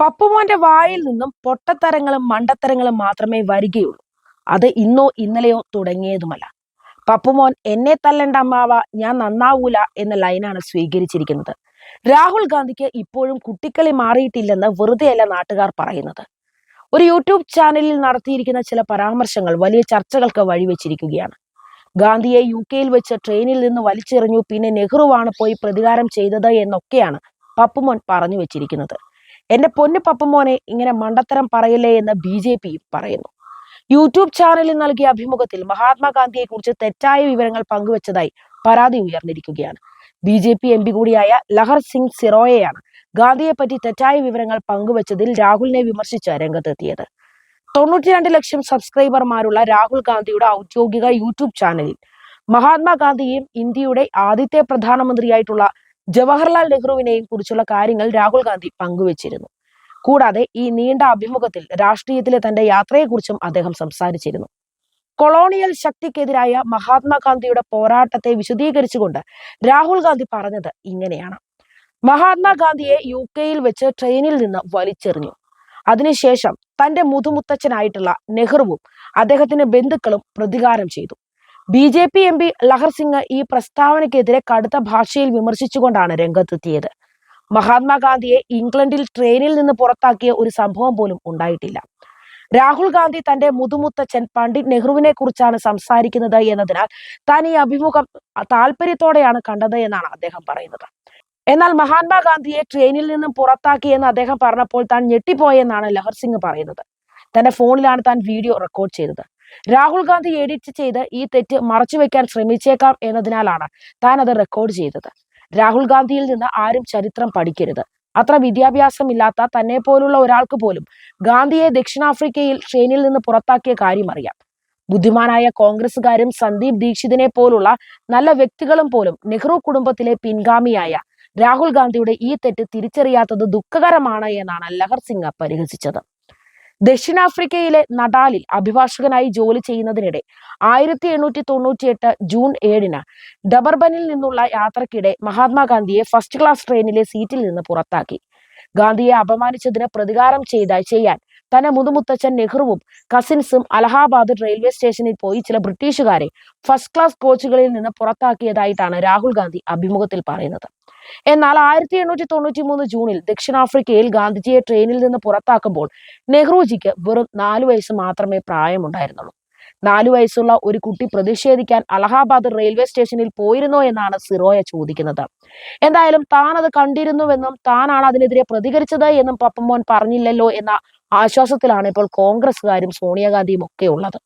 പപ്പുമോന്റെ വായിൽ നിന്നും പൊട്ടത്തരങ്ങളും മണ്ടത്തരങ്ങളും മാത്രമേ വരികയുള്ളൂ. അത് ഇന്നോ ഇന്നലെയോ തുടങ്ങിയതുമല്ല. പപ്പുമോൻ എന്നെ തല്ലണ്ട അമ്മാവ ഞാൻ നന്നാവൂല എന്ന ലൈനാണ് സ്വീകരിച്ചിരിക്കുന്നത്. രാഹുൽ ഗാന്ധിക്ക് ഇപ്പോഴും കുട്ടിക്കളി മാറിയിട്ടില്ലെന്ന് വെറുതെയല്ല നാട്ടുകാർ പറയുന്നത്. ഒരു യൂട്യൂബ് ചാനലിൽ നടത്തിയിരിക്കുന്ന ചില പരാമർശങ്ങൾ വലിയ ചർച്ചകൾക്ക് വഴിവെച്ചിരിക്കുകയാണ്. ഗാന്ധിയെ യു കെയിൽ വെച്ച് ട്രെയിനിൽ നിന്ന് വലിച്ചെറിഞ്ഞു പിന്നെ നെഹ്റുവാണ് പോയി പ്രതികാരം ചെയ്തത് എന്നൊക്കെയാണ് പപ്പുമോൻ പറഞ്ഞു വെച്ചിരിക്കുന്നത്. എന്റെ പൊന്നു പപ്പുമോനെ ഇങ്ങനെ മണ്ടത്തരം പറയില്ലേ എന്ന് ബി ജെ പി പറയുന്നു. യൂട്യൂബ് ചാനലിൽ നൽകിയ അഭിമുഖത്തിൽ മഹാത്മാഗാന്ധിയെ കുറിച്ച് തെറ്റായ വിവരങ്ങൾ പങ്കുവച്ചതായി പരാതി ഉയർന്നിരിക്കുകയാണ്. B J P M P കൂടിയായ ലഹർ സിംഗ് സിറോയെയാണ് ഗാന്ധിയെ പറ്റി തെറ്റായ വിവരങ്ങൾ പങ്കുവച്ചതിൽ രാഹുലിനെ വിമർശിച്ച് രംഗത്തെത്തിയത്. തൊണ്ണൂറ്റിരണ്ട് ലക്ഷം സബ്സ്ക്രൈബർമാരുള്ള രാഹുൽ ഗാന്ധിയുടെ ഔദ്യോഗിക യൂട്യൂബ് ചാനലിൽ മഹാത്മാഗാന്ധിയും ഇന്ത്യയുടെ ആദ്യത്തെ പ്രധാനമന്ത്രിയായിട്ടുള്ള ജവഹർലാൽ നെഹ്റുവിനെയും കുറിച്ചുള്ള കാര്യങ്ങൾ രാഹുൽ ഗാന്ധി പങ്കുവച്ചിരുന്നു. കൂടാതെ ഈ നീണ്ട അഭിമുഖത്തിൽ രാഷ്ട്രീയത്തിലെ തന്റെ യാത്രയെക്കുറിച്ചും അദ്ദേഹം സംസാരിച്ചിരുന്നു. കൊളോണിയൽ ശക്തിക്കെതിരായ മഹാത്മാഗാന്ധിയുടെ പോരാട്ടത്തെ വിശദീകരിച്ചുകൊണ്ട് രാഹുൽ ഗാന്ധി പറഞ്ഞത് ഇങ്ങനെയാണ്. മഹാത്മാഗാന്ധിയെ യു കെയിൽ വെച്ച് ട്രെയിനിൽ നിന്ന് വലിച്ചെറിഞ്ഞു. അതിനുശേഷം തന്റെ മുതുമുത്തച്ഛനായിട്ടുള്ള നെഹ്റുവും അദ്ദേഹത്തിന്റെ ബന്ധുക്കളും പ്രതികാരം ചെയ്തു. B J P M P Lahar Singh ഈ പ്രസ്താവനയ്ക്കെതിരെ കടുത്ത ഭാഷയിൽ വിമർശിച്ചുകൊണ്ടാണ് രംഗത്തെത്തിയത്. മഹാത്മാഗാന്ധിയെ ഇംഗ്ലണ്ടിൽ ട്രെയിനിൽ നിന്ന് പുറത്താക്കിയ ഒരു സംഭവം പോലും ഉണ്ടായിട്ടില്ല. രാഹുൽ ഗാന്ധി തന്റെ മുതുമുത്തച്ഛൻ പണ്ഡിറ്റ് നെഹ്റുവിനെ കുറിച്ചാണ് സംസാരിക്കുന്നത് എന്നതിനാൽ താൻ ഈ അഭിമുഖം താല്പര്യത്തോടെയാണ് കണ്ടത് എന്നാണ് അദ്ദേഹം പറയുന്നത്. എന്നാൽ മഹാത്മാഗാന്ധിയെ ട്രെയിനിൽ നിന്നും പുറത്താക്കിയെന്ന് അദ്ദേഹം പറഞ്ഞപ്പോൾ താൻ ഞെട്ടിപ്പോയെന്നാണ് ലഹർ സിംഗ് പറയുന്നത്. തന്റെ ഫോണിലാണ് താൻ വീഡിയോ റെക്കോർഡ് ചെയ്തത്. രാഹുൽ ഗാന്ധി എഡിറ്റ് ചെയ്ത് ഈ തെറ്റ് മറച്ചുവെക്കാൻ ശ്രമിച്ചേക്കാം എന്നതിനാലാണ് താൻ അത് റെക്കോർഡ് ചെയ്തത്. രാഹുൽ ഗാന്ധിയിൽ നിന്ന് ആരും ചരിത്രം പഠിക്കരുത്. അത്ര വിദ്യാഭ്യാസം ഇല്ലാത്ത തന്നെ പോലുള്ള ഒരാൾക്ക് പോലും ഗാന്ധിയെ ദക്ഷിണാഫ്രിക്കയിൽ ട്രെയിനിൽ നിന്ന് പുറത്താക്കിയ കാര്യം അറിയാം. ബുദ്ധിമാനായ കോൺഗ്രസുകാരും സന്ദീപ് ദീക്ഷിതിനെ പോലുള്ള നല്ല വ്യക്തികളും പോലും നെഹ്റു കുടുംബത്തിലെ പിൻഗാമിയായ രാഹുൽ ഗാന്ധിയുടെ ഈ തെറ്റ് തിരിച്ചറിയാത്തത് ദുഃഖകരമാണ് എന്നാണ് ലഹർ സിംഗ് പരിഹസിച്ചത്. ദക്ഷിണാഫ്രിക്കയിലെ നടാലിൽ അഭിഭാഷകനായി ജോലി ചെയ്യുന്നതിനിടെ ആയിരത്തി എണ്ണൂറ്റി തൊണ്ണൂറ്റി എട്ട് ജൂൺ ഏഴിന് ഡബർബനിൽ നിന്നുള്ള യാത്രക്കിടെ മഹാത്മാഗാന്ധിയെ ഫസ്റ്റ് ക്ലാസ് ട്രെയിനിലെ സീറ്റിൽ നിന്ന് പുറത്താക്കി. ഗാന്ധിയെ അപമാനിച്ചതിന് പ്രതികാരം ചെയ്ത ചെയ്യാൻ തന്റെ മുതുമുത്തച്ഛൻ നെഹ്റുവും കസിൻസും അലഹാബാദ് റെയിൽവേ സ്റ്റേഷനിൽ പോയി ചില ബ്രിട്ടീഷുകാരെ ഫസ്റ്റ് ക്ലാസ് കോച്ചുകളിൽ നിന്ന് പുറത്താക്കിയതായിട്ടാണ് രാഹുൽ ഗാന്ധി അഭിമുഖത്തിൽ പറയുന്നത്. എന്നാൽ ആയിരത്തി എണ്ണൂറ്റി തൊണ്ണൂറ്റി മൂന്ന് ജൂണിൽ ദക്ഷിണാഫ്രിക്കയിൽ ഗാന്ധിജിയെ ട്രെയിനിൽ നിന്ന് പുറത്താക്കുമ്പോൾ നെഹ്റുജിക്ക് വെറും നാലു വയസ്സ് മാത്രമേ പ്രായമുണ്ടായിരുന്നുള്ളൂ. നാലു വയസ്സുള്ള ഒരു കുട്ടി പ്രതിഷേധിക്കാൻ അലഹാബാദ് റെയിൽവേ സ്റ്റേഷനിൽ പോയിരുന്നോ എന്നാണ് സിറോയ ചോദിക്കുന്നത്. എന്തായാലും താൻ അത് കണ്ടിരുന്നുവെന്നും താനാണ് അതിനെതിരെ പ്രതികരിച്ചത് എന്നും പപ്പമോൻ പറഞ്ഞില്ലല്ലോ എന്ന ആശ്വാസത്തിലാണ് ഇപ്പോൾ കോൺഗ്രസുകാരും സോണിയാഗാന്ധിയും ഒക്കെ ഉള്ളത്.